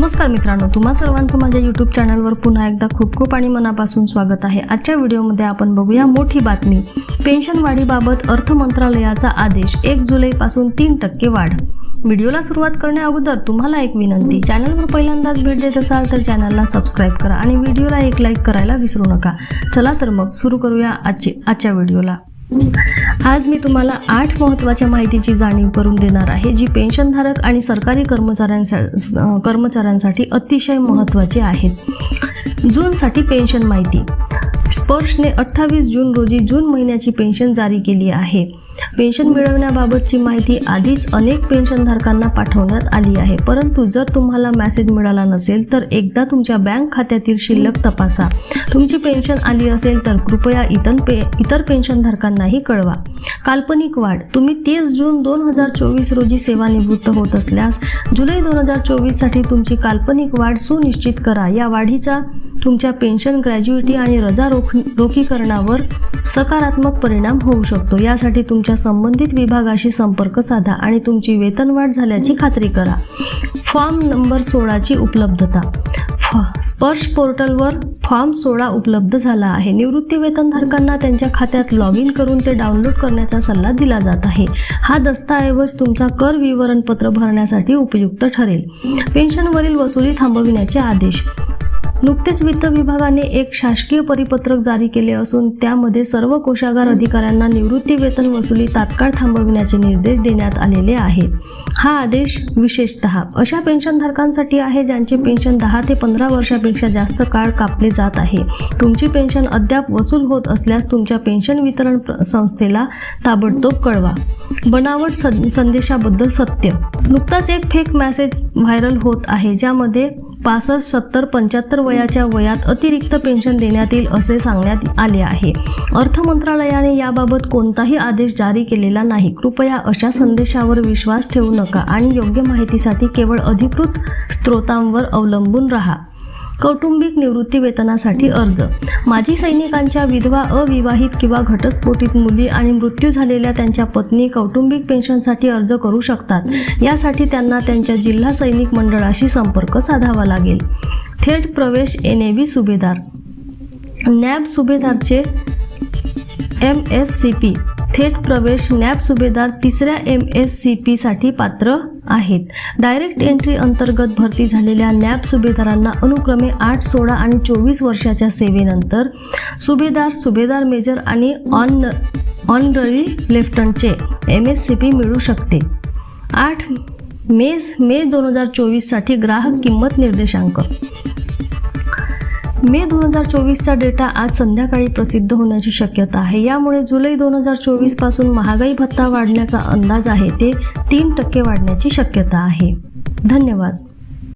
नमस्कार मित्रांनो तुम्हा सर्वांचं माझ्या यूट्यूब चॅनलवर पुन्हा एकदा खूप खूप आणि मनापासून स्वागत आहे. आजच्या व्हिडिओमध्ये आपण बघूया मोठी बातमी. पेन्शन वाढीबाबत अर्थ मंत्रालयाचा आदेश एक जुलैपासून तीन टक्के वाढ. व्हिडिओला सुरुवात करण्या अगोदर तुम्हाला एक विनंती चॅनलवर पहिल्यांदाच भेट देत असाल तर चॅनलला सबस्क्राईब करा आणि व्हिडिओला एक लाईक करायला विसरू नका. चला तर मग सुरू करूया आजची आजच्या व्हिडिओला. आज मी तुम्हाला आठ महत्त्वाच्या माहितीची जाणीव करून देणार आहे जी पेन्शनधारक आणि सरकारी कर्मचाऱ्यांसा कर्मचाऱ्यांसाठी अतिशय महत्त्वाची आहेत. जूनसाठी पेन्शन माहिती. स्पर्शने अठ्ठावीस जून रोजी जून महिन्याची पेन्शन जारी केली आहे. पेन्शन मिळवण्याबाबतची माहिती आधीच अनेक पेन्शनधारकांना पाठवण्यात आली आहे. परंतु जर तुम्हाला मेसेज मिळाला नसेल तर एकदा तुमच्या बँक खात्यातील शिल्लक तपासा. तुमची पेन्शन आली असेल तर कृपया इतर पे इतर पेन्शनधारकांनाही कळवा. काल्पनिक वाढ. तुम्ही तीस जून दोन हजार चोवीस रोजी सेवानिवृत्त होत असल्यास जुलै दोन हजार चोवीससाठी तुमची काल्पनिक वाढ सुनिश्चित करा. या वाढीचा तुमच्या पेन्शन ग्रॅज्युइटी आणि रजा रोखी रोखीकरणावर सकारात्मक परिणाम होऊ शकतो. यासाठी तुमच्या संबंधित विभागाशी संपर्क साधा आणि तुमची वेतनवाढ झाल्याची खात्री करा. फॉर्म नंबर सोळाची उपलब्धता. स्पर्श पोर्टलवर फॉर्म सोळा उपलब्ध झाला आहे. निवृत्ती वेतनधारकांना त्यांच्या खात्यात लॉग इन करून ते डाउनलोड करण्याचा सल्ला दिला जात आहे. हा दस्तऐवज तुमचा कर विवरणपत्र भरण्यासाठी उपयुक्त ठरेल. पेन्शनवरील वसुली थांबविण्याचे आदेश. नुकतेच वित्त विभागाने एक शासकीय परिपत्रक जारी केले असून त्यामध्ये सर्व कोषागार अधिकाऱ्यांना निवृत्ती वेतन वसुली तात्काळ थांबविण्याचे निर्देश देण्यात आलेले आहेत. हा आदेश विशेषतः अशा पेन्शनधारकांसाठी आहे ज्यांचे पेन्शन दहा ते पंधरा वर्षापेक्षा जास्त काळ कापले जात आहे. तुमची पेन्शन अद्याप वसूल होत असल्यास तुमच्या पेन्शन वितरण प्र- संस्थेला ताबडतोब कळवा. बनावट संदेशाबद्दल सत्य. नुकताच एक फेक मॅसेज व्हायरल होत आहे ज्यामध्ये पासष्ट सत्तर पंच्याहत्तर वयाच्या वयात अतिरिक्त पेन्शन देण्यात येईल असे सांगण्यात आले आहे. अर्थ मंत्रालयाने याबाबत कोणताही आदेश जारी केलेला नाही. कृपया अशा संदेशावर विश्वास ठेवू नका आणि योग्य माहितीसाठी केवळ अधिकृत स्त्रोतांवर अवलंबून राहा. कौटुंबिक निवृत्ती वेतनासाठी अर्ज. माजी सैनिकांच्या विधवा अविवाहित किंवा घटस्फोटित मुली आणि मृत्यू झालेल्या त्यांच्या पत्नी कौटुंबिक पेन्शनसाठी अर्ज करू शकतात. यासाठी त्यांना त्यांच्या जिल्हा सैनिक मंडळाशी संपर्क साधावा लागेल. थेट प्रवेश एन ए सुभेदार. नॅब सुभेदारचे एम एस सी पी. थेट प्रवेश नॅब सुभेदार तिसऱ्या एम एस सी पीसाठी पात्र आहेत. डायरेक्ट एंट्री अंतर्गत भरती झालेल्या नॅब सुभेदारांना अनुक्रमे आठ सोळा आणि चोवीस वर्षाच्या सेवेनंतर सुभेदार सुभेदार मेजर आणि ऑन ऑनररी लेफ्टनंटचे एम एस सी पी मिळू शकते. आठ मे मे दोन हजार चोवीससाठी ग्राहक किंमत निर्देशांक. मे दोन हजार चोवीसचा डेटा आज संध्याकाळी प्रसिद्ध होण्याची शक्यता आहे. यामुळे जुलै दोन हजार चोवीसपासून महागाई भत्ता वाढण्याचा अंदाज आहे. ते तीन टक्के वाढण्याची शक्यता आहे. धन्यवाद.